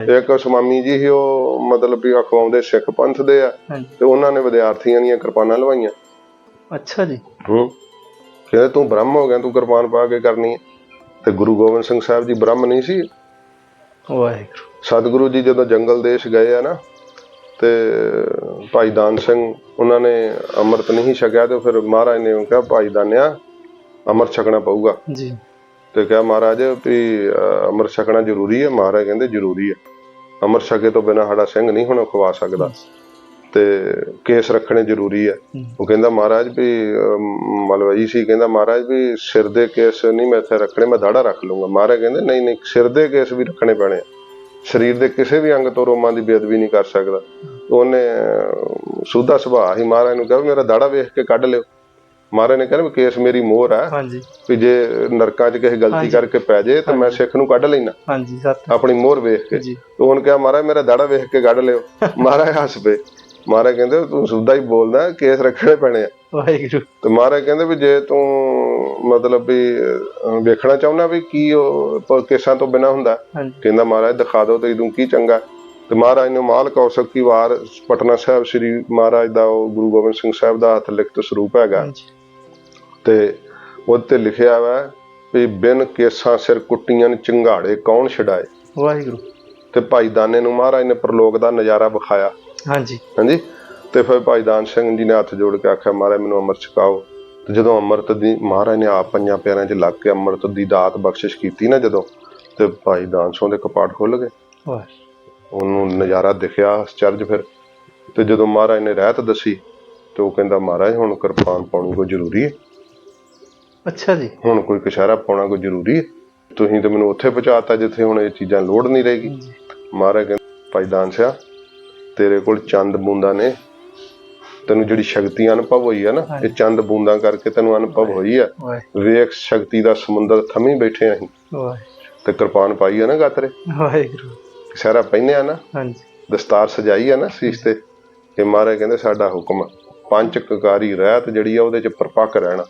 ਇੱਕ ਸਵਾਮੀ ਜੀ ਸੀ ਉਹ ਮਤਲਬ ਵੀ ਅਖਵਾਉਂਦੇ ਸਿੱਖ ਪੰਥ ਦੇ ਆ ਹਾਂਜੀ। ਤੇ ਉਹਨਾਂ ਨੇ ਵਿਦਿਆਰਥੀਆਂ ਦੀਆਂ ਕਿਰਪਾਨਾਂ ਲਵਾਈਆਂ। ਅੱਛਾ ਜੀ। ਹੂੰ। ਕਹਿੰਦੇ ਤੂੰ ਬ੍ਰਹਮ ਹੋ ਗਿਆ ਤੂੰ ਕਿਰਪਾਨ ਪਾ ਕੇ ਕਰਨੀ ਹੈ ਤੇ ਗੁਰੂ ਗੋਬਿੰਦ ਸਿੰਘ ਸਾਹਿਬ ਜੀ ਬ੍ਰਹਮ ਨਹੀਂ ਸੀ। ਵਾਹਿਗੁਰੂ। ਸਤਿਗੁਰੂ ਜੀ ਜਦੋਂ ਜੰਗਲ ਦੇਸ਼ ਗਏ ਆ ਨਾ ਤੇ ਭਾਈ ਦਾਨ ਸਿੰਘ ਉਹਨਾਂ ਨੇ ਅੰਮ੍ਰਿਤ ਨਹੀਂ ਛਕਿਆ ਤੇ ਫਿਰ ਮਹਾਰਾਜ ਨੇ ਕਿਹਾ ਭਾਈ ਦਾਨਿਆ ਅੰਮ੍ਰਿਤ ਛਕਣਾ ਪਊਗਾ। ਜੀ। ਤੇ ਕਿਹਾ ਮਹਾਰਾਜ ਵੀ ਅਹ, ਅੰਮ੍ਰਿਤ ਛਕਣਾ ਜ਼ਰੂਰੀ ਹੈ। ਮਹਾਰਾਜ ਕਹਿੰਦੇ ਜ਼ਰੂਰੀ ਹੈ। ਅੰਮ੍ਰਿਤ ਛਕੇ ਤੋਂ ਬਿਨਾ ਸਾਡਾ ਸਿੰਘ ਨਹੀਂ ਹੁਣ ਖਵਾ ਸਕਦਾ। ਤੇ ਕੇਸ ਰੱਖਣੇ ਜ਼ਰੂਰੀ ਹੈ। ਉਹ ਕਹਿੰਦਾ ਮਹਾਰਾਜ ਵੀ ਮਲਵਈ ਸੀ। ਕਹਿੰਦਾ ਮਹਾਰਾਜ ਵੀ ਸਿਰ ਦੇ ਕੇਸ ਨਹੀਂ ਮੈਂ ਇੱਥੇ ਰੱਖਣੇ ਮੈਂ ਦਾੜਾ ਰੱਖ ਲੂੰਗਾ ਮਹਾਰਾਜ ਕਹਿੰਦੇ ਨਹੀਂ ਨਹੀਂ ਸਿਰ ਦੇ ਕੇਸ ਵੀ ਰੱਖਣੇ ਪੈਣੇ ਆ। ਸਰੀਰ ਦੇ ਕਿਸੇ ਵੀ ਅੰਗ ਤੋਂ ਰੋਮਾਂ ਦੀ ਬੇਅਦਬੀ ਨਹੀਂ ਕਰ ਸਕਦਾ। ਉਹਨੇ ਸੁੱਧਾ ਸੁਭਾਅ ਹੀ ਮਹਾਰਾਜ ਨੂੰ ਕਿਹਾ ਮੇਰਾ ਦਾੜਾ ਵੇਖ ਕੇ ਕੱਢ ਲਿਓ। ਮਹਾਰਾਜ ਨੇ ਕਿਹਾ ਵੀ ਕੇਸ ਮੇਰੀ ਮੋਹਰ ਹੈ ਹਾਂਜੀ। ਵੀ ਜੇ ਨਰਕਾਂ 'ਚ ਕਿਸੇ ਗਲਤੀ। ਕਰਕੇ ਪੈ ਜੇ ਤਾਂ ਮੈਂ ਸਿੱਖ ਨੂੰ ਕੱਢ ਲੈਣਾ ਹਾਂਜੀ ਸਤ। ਆਪਣੀ ਮੋਹਰ ਵੇਖ ਕੇ। ਜੀ। ਤੇ ਉਹਨੇ ਕਿਹਾ ਮਹਾਰਾਜ ਮੇਰਾ ਦਾੜਾ ਵੇਖ ਕੇ ਕੱਢ ਲਿਓ। ਮਹਾਰਾਜ ਹੱਸ ਪਏ ਮਹਾਰਾਜ ਕਹਿੰਦੇ ਤੂੰ ਸੁੱਧਾ ਹੀ ਬੋਲਦਾ ਕੇਸ ਰੱਖਣੇ ਪੈਣੇ ਆ। ਵਾਹਿਗੁਰੂ। ਤੇ ਮਹਾਰਾਜ ਕਹਿੰਦੇ ਵੀ ਜੇ ਤੂੰ ਮਤਲਬ ਵੀ ਵੇਖਣਾ ਚਾਹੁੰਦਾ ਵੀ ਕੀ ਉਹ ਕੇਸਾਂ ਤੋਂ ਬਿਨਾ ਹੁੰਦਾ ਕਹਿੰਦਾ ਮਹਾਰਾਜ ਦਿਖਾ ਦਿਓ ਤੇ ਤੂੰ ਕੀ ਚੰਗਾ ਤੇ ਮਹਾਰਾਜ ਨੇ ਮਾਲ ਕੌਸਕ ਕੀ ਵਾਰ ਪਟਨਾ ਸਾਹਿਬ ਸ੍ਰੀ ਮਹਾਰਾਜ ਦਾ ਉਹ ਗੁਰੂ ਗੋਬਿੰਦ ਸਿੰਘ ਸਾਹਿਬ ਦਾ ਹੱਥ ਲਿਖਤ ਸਰੂਪ ਹੈਗਾ। ਤੇ ਉਹਦੇ ਤੇ ਲਿਖਿਆ ਵਾ ਵੀ ਬਿਨ ਕੇਸਾਂ ਸਿਰ ਕੁੱਟੀਆਂ ਨੇ ਚਿੰਗਾੜੇ ਕੌਣ ਛਡਾਏ? ਵਾਹਿਗੁਰੂ। ਤੇ ਭਾਈ ਦਾਨੇ ਨੂੰ ਮਹਾਰਾਜ ਨੇ ਪ੍ਰਲੋਕ ਦਾ ਨਜ਼ਾਰਾ ਵਿਖਾਇਆ। ਹਾਂਜੀ। ਹਾਂਜੀ? ਤੇ ਫਿਰ ਭਾਈ ਦਾਨ ਸਿੰਘ ਜੀ ਨੇ ਹੱਥ ਜੋੜ ਕੇ ਆਖਿਆ ਮਹਾਰਾਜ ਮੈਨੂੰ ਅੰਮ੍ਰਿਤ ਛਕਾਓ। ਤੇ ਜਦੋਂ ਅੰਮ੍ਰਿਤ ਦੀ ਮਹਾਰਾਜ ਨੇ ਆਪ ਪੰਜਾਂ ਪਿਆਰਿਆਂ 'ਚ ਲੱਗ ਕੇ ਅੰਮ੍ਰਿਤ ਦੀ ਦਾਤ ਬਖਸ਼ਿਸ਼ ਕੀਤੀ ਨਾ ਜਦੋਂ ਤੇ ਭਾਈ ਦਾਨ ਸਿੰਘ ਦੇ ਕਪਾਟ ਖੁੱਲ ਗਏ। ਉਹਨੂੰ ਨਜ਼ਾਰਾ ਦਿਖਿਆ ਅਚਰਜ ਫਿਰ। ਤੇ ਜਦੋਂ ਮਹਾਰਾਜ ਨੇ ਰਹਿਤ ਦੱਸੀ ਤੇ ਉਹ ਕਹਿੰਦਾ ਮਹਾਰਾਜ ਹੁਣ ਕਿਰਪਾਨ ਪਾਉਣੀ ਕੋਈ ਜ਼ਰੂਰੀ ਹੈ? ਅੱਛਾ ਜੀ। ਹੁਣ ਕੋਈ ਕਸ਼ਾਰਾ ਪਾਉਣਾ ਕੋਈ ਜ਼ਰੂਰੀ ਹੈ? ਤੁਸੀਂ ਤੇ ਮੈਨੂੰ ਉੱਥੇ ਪਹੁੰਚਾਤਾ ਜਿੱਥੇ ਹੁਣ ਇਹ ਚੀਜ਼ਾਂ ਲੋੜ ਨਹੀਂ ਰਹੇਗੀ। ਮਹਾਰਾਜ ਕਹਿੰਦੇ ਭਾਈ ਦਾਨ ਸਿਆ ਤੇਰੇ ਕੋਲ ਚੰਦ ਬੂੰਦਾਂ ਨੇ। ਤੈਨੂੰ ਜਿਹੜੀ ਸ਼ਕਤੀ ਅਨੁਭਵ ਹੋਈ ਹੈ ਨਾ ਇਹ ਚੰਦ ਬੂੰਦਾਂ ਕਰਕੇ ਤੈਨੂੰ ਅਨੁਭਵ ਹੋਈ ਹੈ ਵੇਖ ਸ਼ਕਤੀ ਦਾ ਸਮੁੰਦਰ ਥਮੀ ਬੈਠੇ ਅਸੀਂ। ਤੇ ਕਿਰਪਾਨ ਪਾਈ ਹੈ ਨਾ ਗਾਤਰੇ। ਵਾਹਿਗੁਰੂ। ਸਾਰਾ ਪਹਿਨੇ ਆ ਨਾ। ਹਾਂਜੀ। ਦਸਤਾਰ ਸਜਾਈ ਹੈ ਨਾ ਸੀਸ ਤੇ। ਇਹ ਮਹਾਰਾਜ ਕਹਿੰਦੇ ਸਾਡਾ ਹੁਕਮ ਆ। ਪੰਜ ਕਕਾਰੀ ਰਹਿਤ ਜਿਹੜੀ ਆ ਉਹਦੇ ਚ ਪਰਪੱਕ ਰਹਿਣਾ।